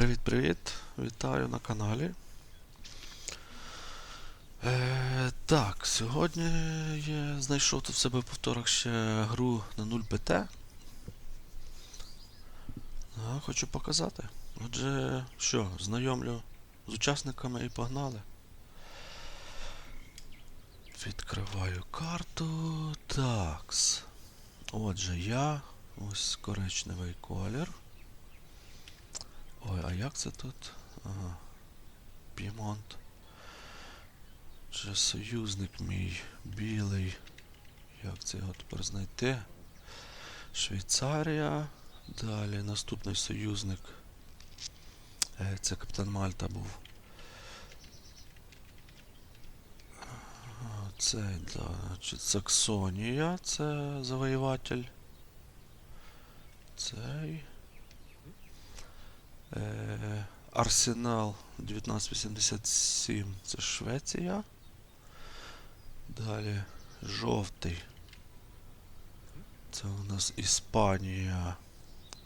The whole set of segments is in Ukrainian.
Привіт-привіт! Вітаю на каналі. Е, так, сьогодні я знайшов тут в себе повторок ще гру на 0 ПТ. А, хочу показати. Отже, що, знайомлю з учасниками і погнали. Відкриваю карту. Такс. Отже, я. Ось коричневий колір. Ой, а як це тут? Ага. Пімонт. Це союзник мій білий. Як це його тепер знайти? Швейцарія. Далі наступний союзник. Е, Це капітан Мальта був. Це, да, значить, Саксонія, це завоюватель. Цей. Е, Арсенал 1987 це Швеція. Далі жовтий. Це у нас Іспанія.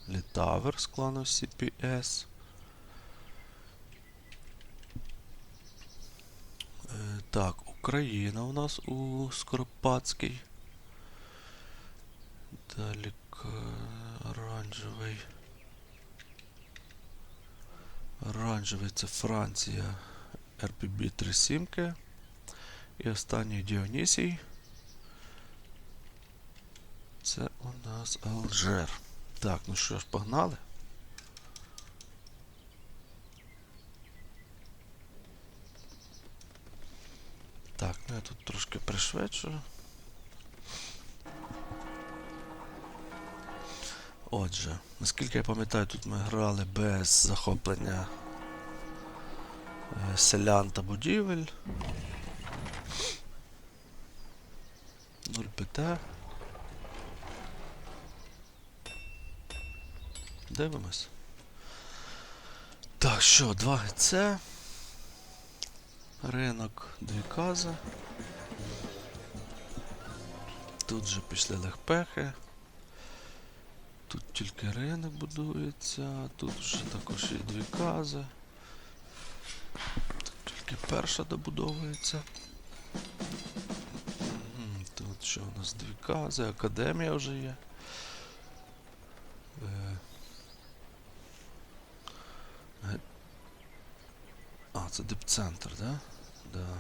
Літавер з клану CPS. Е, так, Україна у нас у Скоропадський. Далі оранжевий. Оранжевий це Франція RPB 37. І останній Діонісій. Це у нас Алжир. Так, ну що ж, погнали. Так, ну я тут трошки пришвидшую. Отже, наскільки я пам'ятаю, тут ми грали без захоплення е, селян та будівель. 0 ПТ. Дивимось. Так, що, 2 ГЦ. Ринок дві кази. Тут же пішли легпехи. Тут тільки ринок будується, тут вже також є дві кази. Тут тільки перша добудовується. Тут що у нас дві кази, академія вже є. Е, А, це дипцентр, да? Да.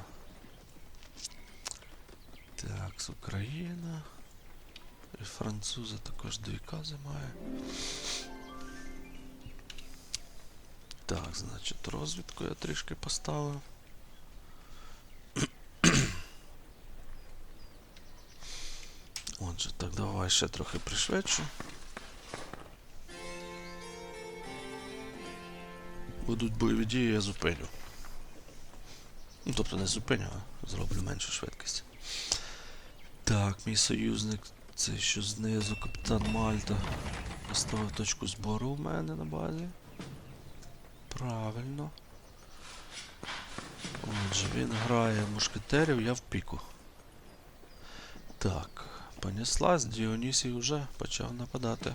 Так, з Україна. І французи також дві кази має. Так, значить, розвідку я трішки поставив. Отже, так давай ще трохи пришвидшу. Будуть бойові дії, я зупиню. Ну, тобто не зупиню, а зроблю меншу швидкість. Так, мій союзник, це що знизу капітан Мальта. Поставив точку збору у мене на базі. Правильно. Отже, він грає мушкетерів, я в піку. Так, понеслась, Діонісій вже почав нападати.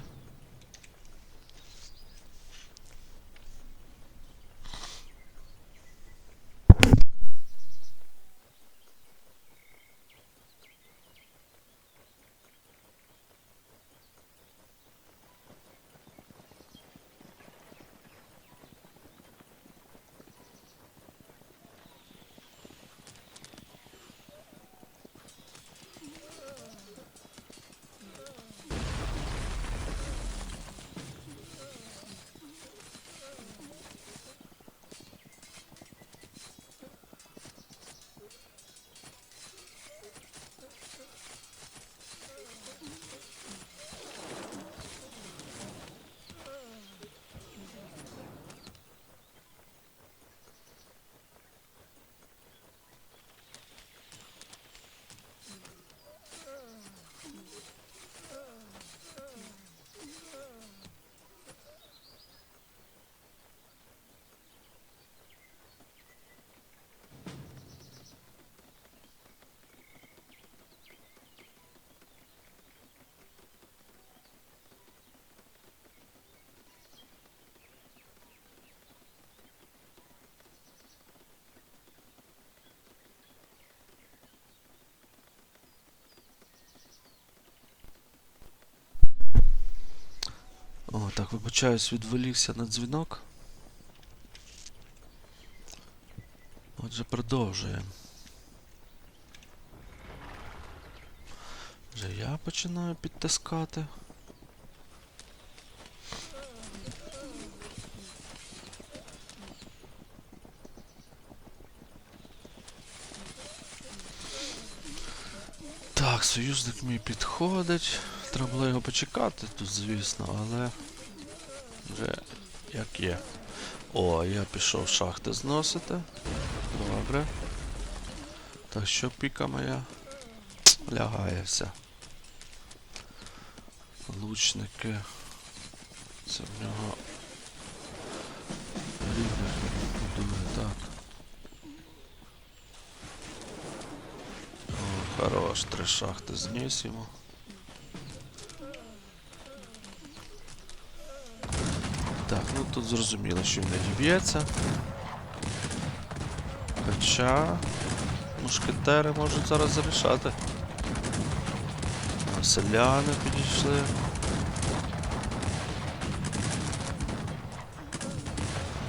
О, так, вибачаюсь, відволікся на дзвінок. Отже, продовжуємо. Вже я починаю підтискати. Так, союзник мій підходить. Треба було його почекати тут, звісно, але як є. О, я пішов шахти зносити. Добре. Так що піка моя лягає вся. Лучники. Це в нього рівних будує, так. О, хорош, три шахти зніс йому. Так, ну тут зрозуміло, що він не діб'ється. Хоча мушкетери можуть зараз зарішати. Селяни підійшли.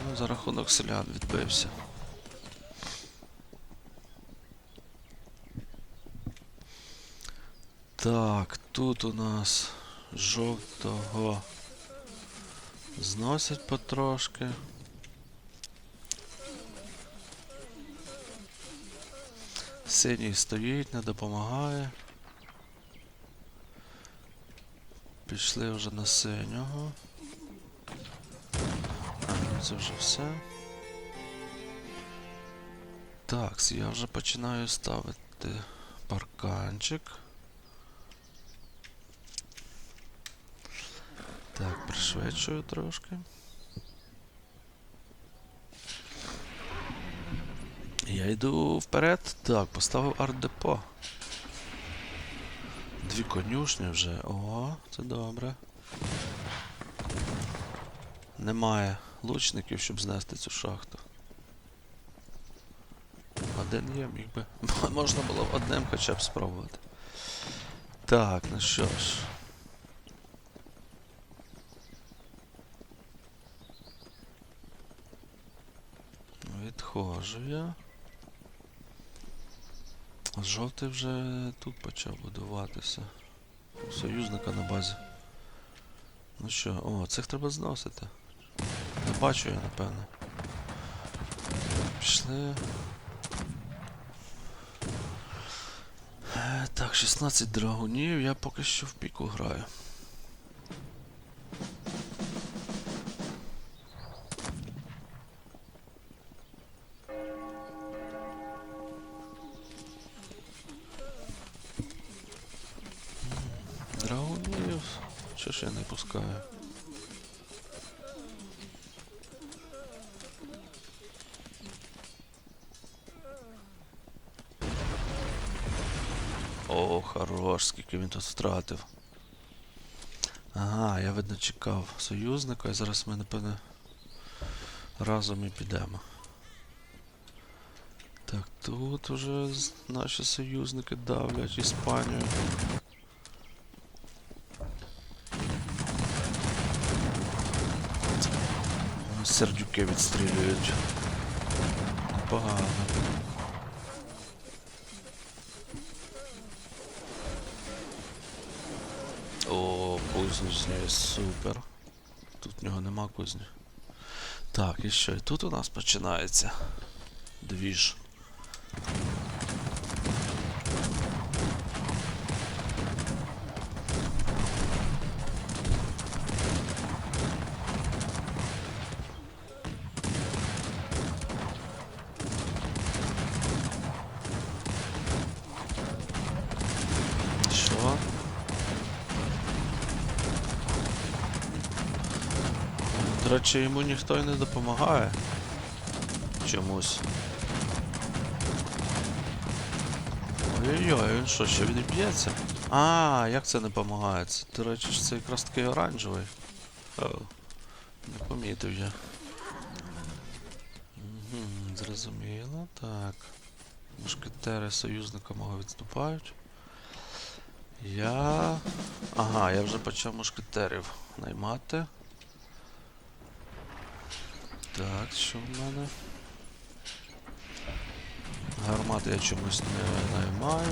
Ну, за рахунок селян відбився. Так, тут у нас жовтого зносять потрошки. Синій стоїть, не допомагає. Пішли вже на синього. Це вже все. Так, я вже починаю ставити парканчик. Так, пришвидшую трошки. Я йду вперед. Так, поставив арт-депо. Дві конюшні вже. О, це добре. Немає лучників, щоб знести цю шахту. Один є, міг би. Можна було одним хоча б спробувати. Так, ну що ж. Я. Жовтий вже тут почав будуватися. У союзника на базі. Ну що, о, цих треба зносити. Не бачу я, напевно. Пішли. Е, Так, 16 драгунів, я поки що в піку граю. Що ж я не пускаю? О, хорош, скільки він тут втратив. Ага, я видно чекав союзника, і зараз ми, напевне, разом і підемо. Так, тут уже наші союзники давлять Іспанію. Вони Сердюки відстрілюють. Погано. О, кузню нею супер. Тут в нього нема кузні. Так, і що? І тут у нас починається двіж. Що? Речі, йому ніхто й не допомагає. Чомусь. Ой-ой-ой, він що, ще відіб'ється? А, як це не допомагає? Це, До речі, це якраз такий оранжевий. О, не помітив я. Угу, зрозуміло, так. Мушкетери союзника мого відступають. Я. Ага, я вже почав мушкетерів наймати. Так, що в мене? Гармати я чомусь не наймаю.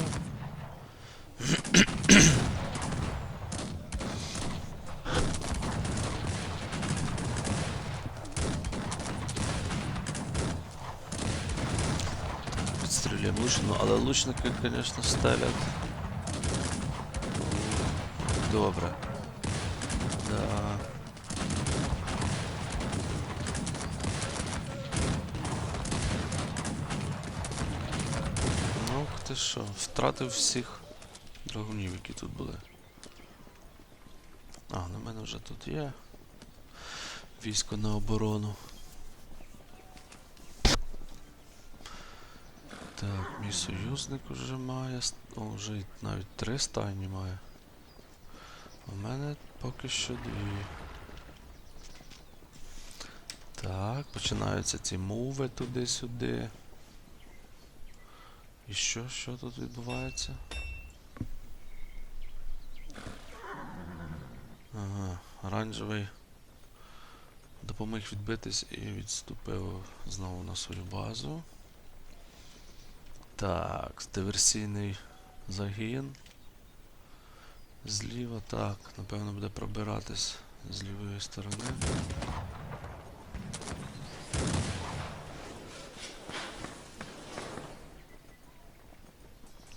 Підстрілюємо лучно, але лучники, звісно, стелять. Добре. Що, втратив всіх драгунів, які тут були. А, на мене вже тут є. Військо на оборону. Так, мій союзник вже має. О, вже навіть три стайні має. У мене поки що дві. Так, починаються ці мови туди-сюди. І що, що тут відбувається? Ага, оранжевий допоміг відбитись і відступив знову на свою базу. Так, диверсійний загін. Зліва, так, напевно буде пробиратись з лівої сторони.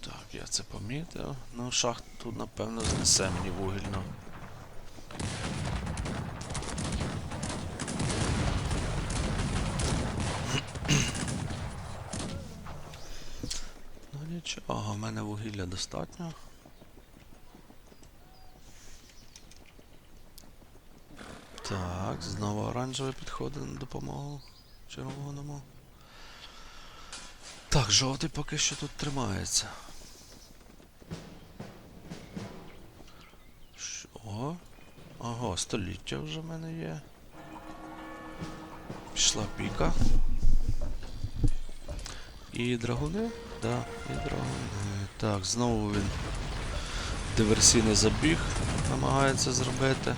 Так, я це помітив. Ну, тут, напевно, знесе мені вугільно. Ну нічого, в мене вугілля достатньо. Так, знову оранжевий підходить на допомогу червоному. Так, жовтий поки що тут тримається. Століття вже в мене є. Пішла піка. І драгуни? Да, і драгуни. Так, знову він диверсійний забіг намагається зробити.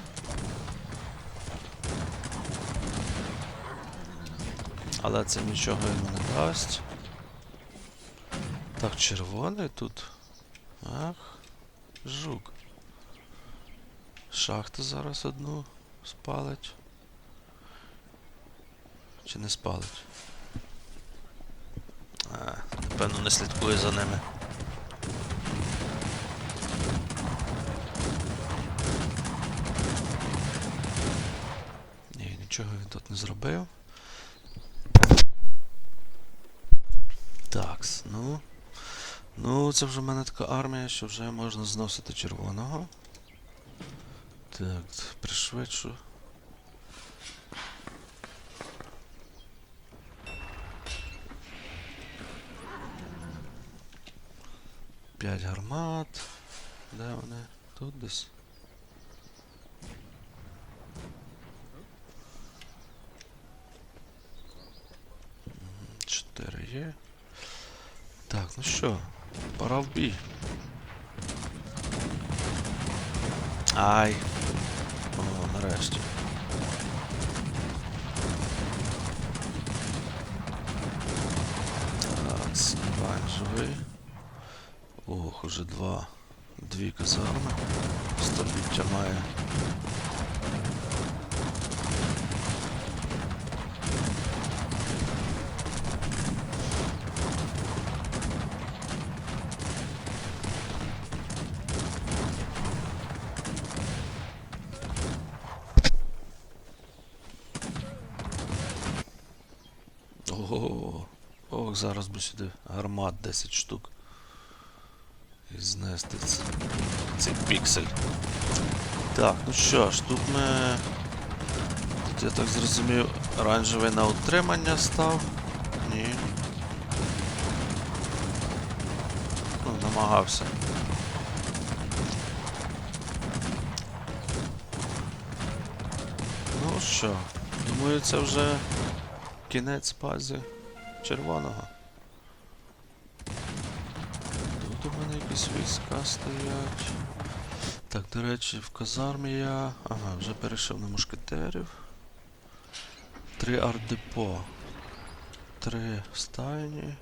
Але це нічого йому не дасть. Так, червоний тут. Ах, жук. Шахту зараз одну спалить. Чи не спалить? А, напевно, не слідкує за ними. Ні, нічого він тут не зробив. Такс, ну. Ну, це вже в мене така армія, що вже можна зносити червоного. Так, пришвидшу. П'ять гармат. Де вони? Тут десь. Чотири є. Так, ну що, пора в бій. Ай. Нарешті. Так, оранжевий. Ох, уже два. Дві казарми. Століття має. Ого. Ох, зараз би сюди гармат 10 штук. І знести ц- цей піксель. Так, ну що ж, тут ми. Тут я так зрозумів, оранжевий на утримання став. Ні. Ну, намагався. Ну що, думаю, це вже кінець бази червоного. Тут у мене якісь війська стоять. Так, до речі, в казармі я. Ага, вже перейшов на мушкетерів. Три арт-депо. Три стайні.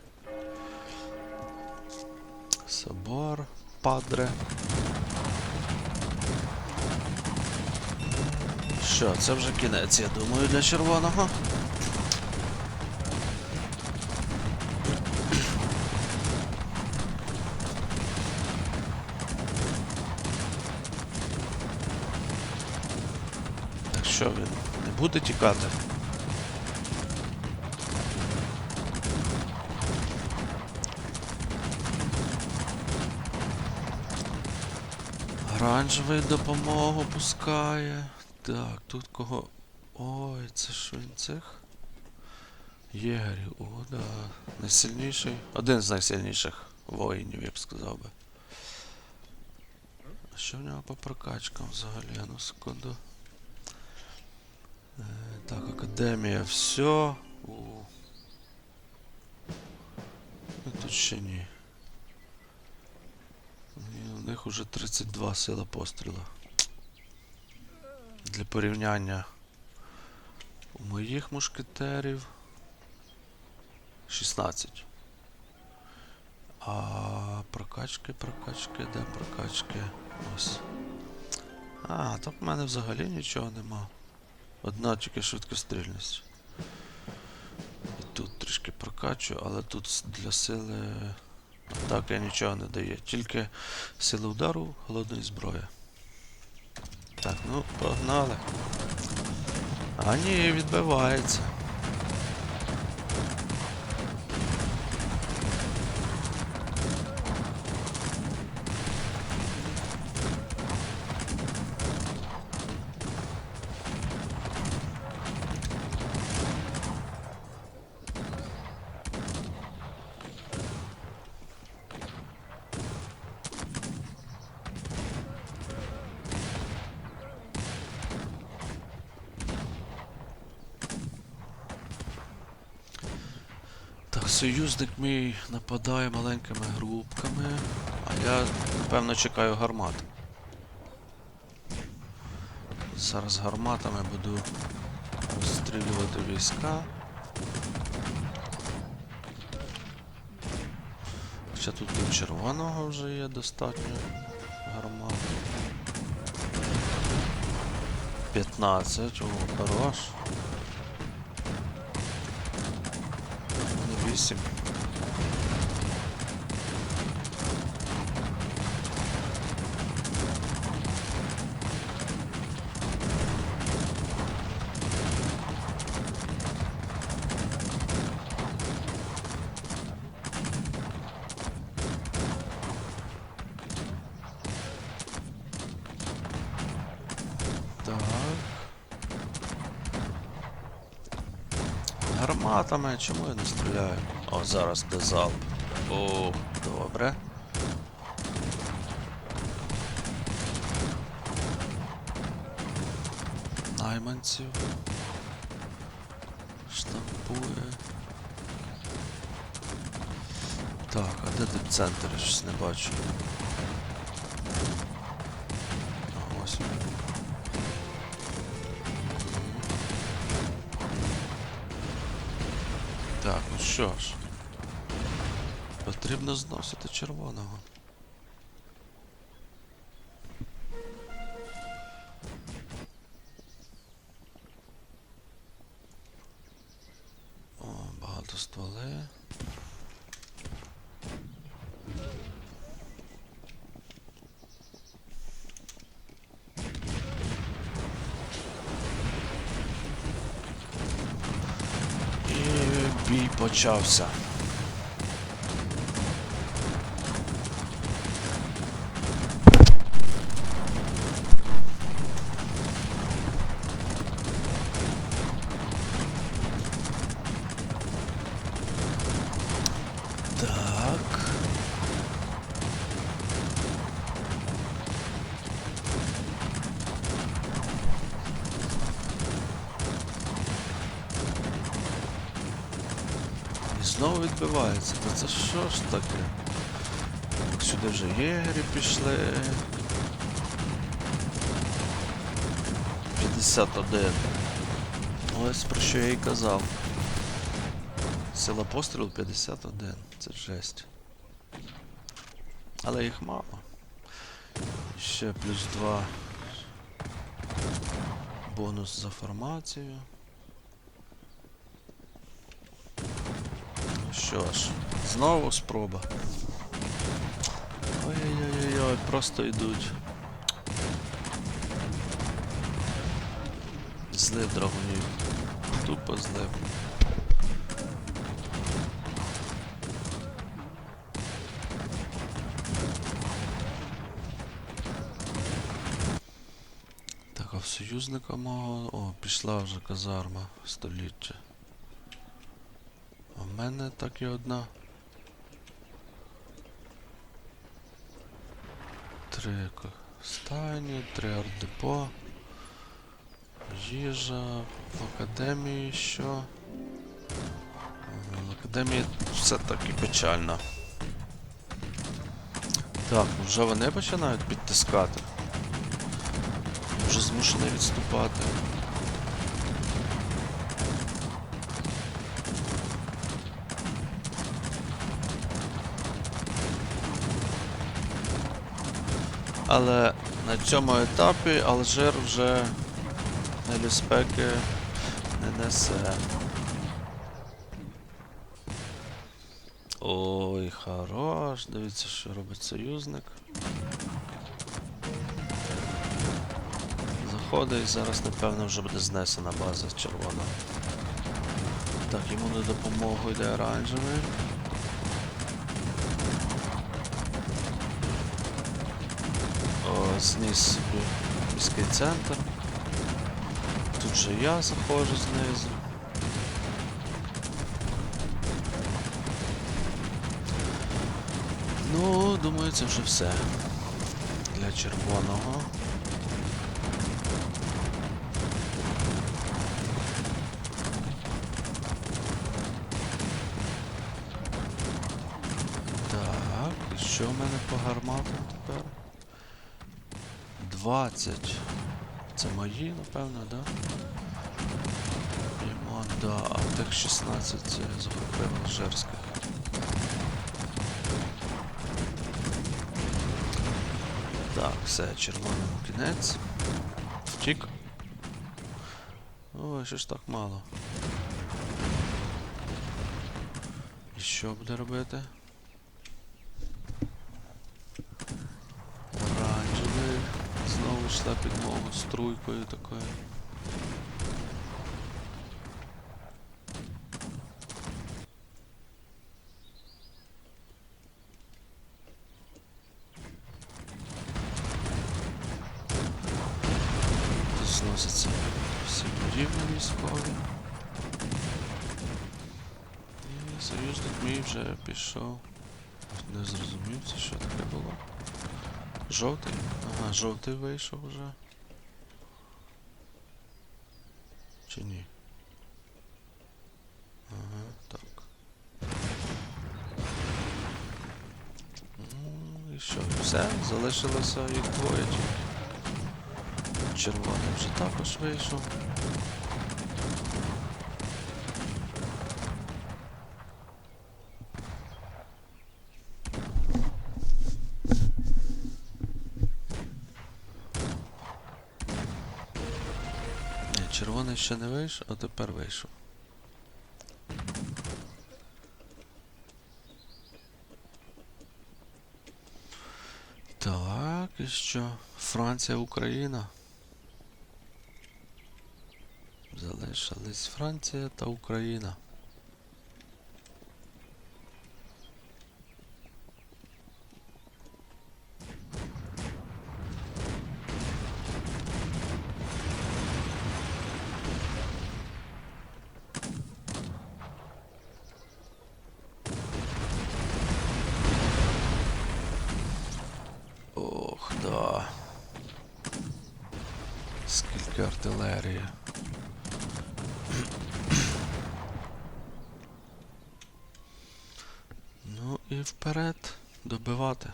Собор. Падре. Що, це вже кінець, я думаю, для червоного. Що він не буде тікати? Оранжевий допомогу пускає. Так, тут кого. Ой, це ж він цих? Єгерів, о, да. Найсильніший. Один з найсильніших воїнів, я б сказав би. А що в нього по прокачкам взагалі? Ну, секунду. Так, академія, все. Ну, Тут ще ні. У них уже 32 сила постріла. Для порівняння у моїх мушкетерів 16. А прокачки, прокачки, де прокачки? Ось. А, так в мене взагалі нічого нема. Одна тільки швидкострільність. І тут трішки прокачу, але тут для сили атаки нічого не дає. Тільки сила удару, холодної зброї. Так, ну, погнали. А ні, відбивається. Так, союзник мій нападає маленькими групками, а я, напевно, чекаю гармат. Зараз гарматами буду розстрілювати війська. Хоча тут і червоного вже є достатньо гармат. 15, о, хорош. У мене 8. Так. Гарматами, чому я не стріляю? О, зараз де залп. О, добре. Найманців. Штампує. Так, а де тут центр? Я щось не бачу. Що ж. Потрібно зносити червоного. О, багато стволи. Charles'a. І знову відбивається. Та це що ж таке? Так, Сюди вже єгері пішли. 51. Ось про що я і казав. Сила пострілу 51. Це жесть. Але їх мало. Ще плюс 2. Бонус за формацію. Ну що ж, знову спроба. Ой-ой-ой, просто йдуть. Злив драгунів. Тупо злив. Так, а в союзника мого... О, пішла вже казарма століття. В мене так і одна. Три стайні, три ардепо. Їжа, в академії що? В академії все так і печально. Так, вже вони починають підтискати. Вже змушений відступати. Але на цьому етапі Алжир вже небезпеки не несе. Ой, хорош. Дивіться, що робить союзник. Заходить зараз, напевно, вже буде знесена база червона. Так, йому на допомогу йде оранжевий. О, зніс собі міський центр. Тут же я заходжу знизу. Ну, думаю, це вже все. Для червоного. Так, що в мене по гарматам? 20. Це мої, напевно, да? Лімон, да, а в тих 16 це я захопив алжирських. Так, все, червоному кінець. Втік. Ой, що ж так мало. І що буде робити? Оранжевий. Знову підмогу струйкою такою. Зносяться всі будівлі військові. І союзник мій вже пішов. Не зрозумів, це що таке було. Жовтий? Ага, жовтий вийшов вже. Чи ні? Ага, так. Ну і що? Все, залишилося їх двоє. Червоний вже також вийшов. Ні, ще не вийшов, а тепер вийшов. Так, і що? Франція, Україна. Залишились Франція та Україна. Ох, да. Скільки артилерії. Ну і вперед добивати.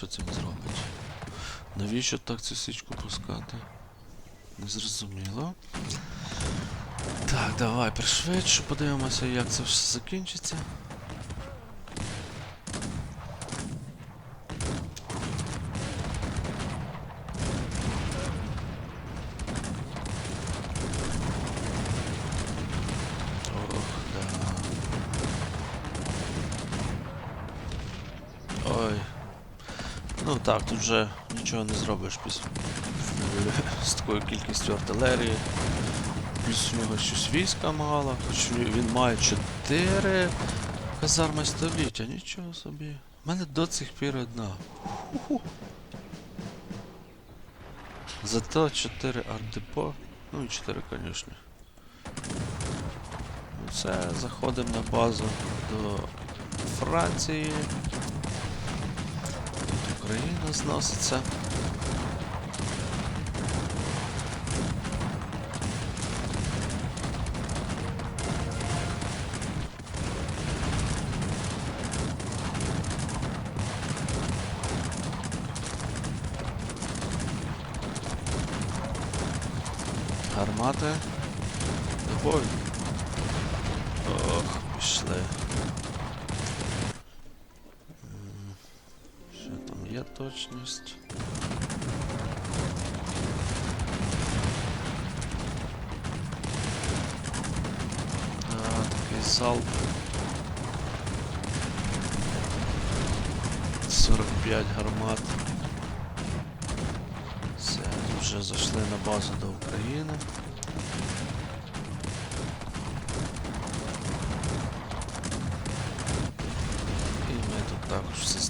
що цим зробить? Навіщо так цю січку пускати? Незрозуміло. Так, давай пришвидшу, подивимося, як це все закінчиться. Ох, да. Ой. Ну так, тут вже нічого не зробиш після з такою кількістю артилерії. Плюс у нього щось війська мало, хоч він має 4 казарми століття, нічого собі. У мене до цих пір одна. Зато 4 артдепо, ну і 4 конюшні. Ну все, заходимо на базу до Франції. Зноситься.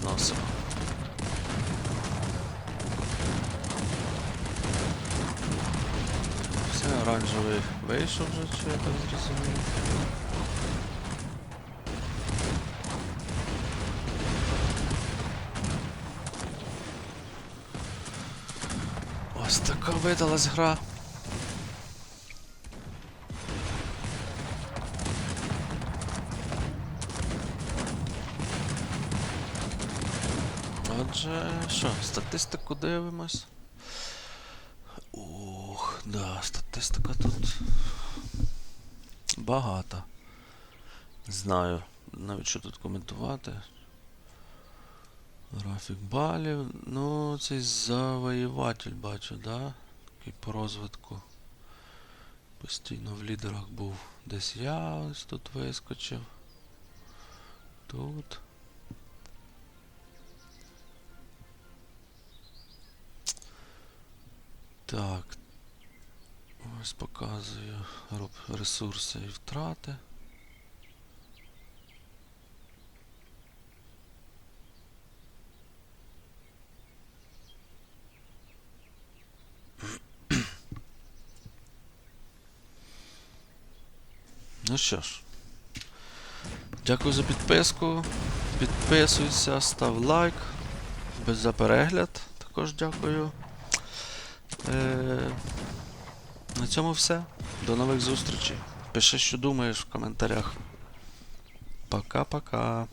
Зносимо. Все, оранжевий вийшов вже, чи я так зрозумів. Ось така видалась гра. Отже, що, статистику дивимось. Ух, да, статистика тут багата. Не знаю, навіть що тут коментувати. Графік балів. Ну, цей завоюватель бачу, да? Такий по розвитку. Постійно в лідерах був. Десь я ось тут вискочив. Тут. Так. Ось показую ресурси і втрати. Ну що ж. Дякую за підписку. Підписуйся, став лайк. За перегляд. Також дякую. Е, на цьому все. До нових зустрічей. Пиши, що думаєш в коментарях. Пока-пока.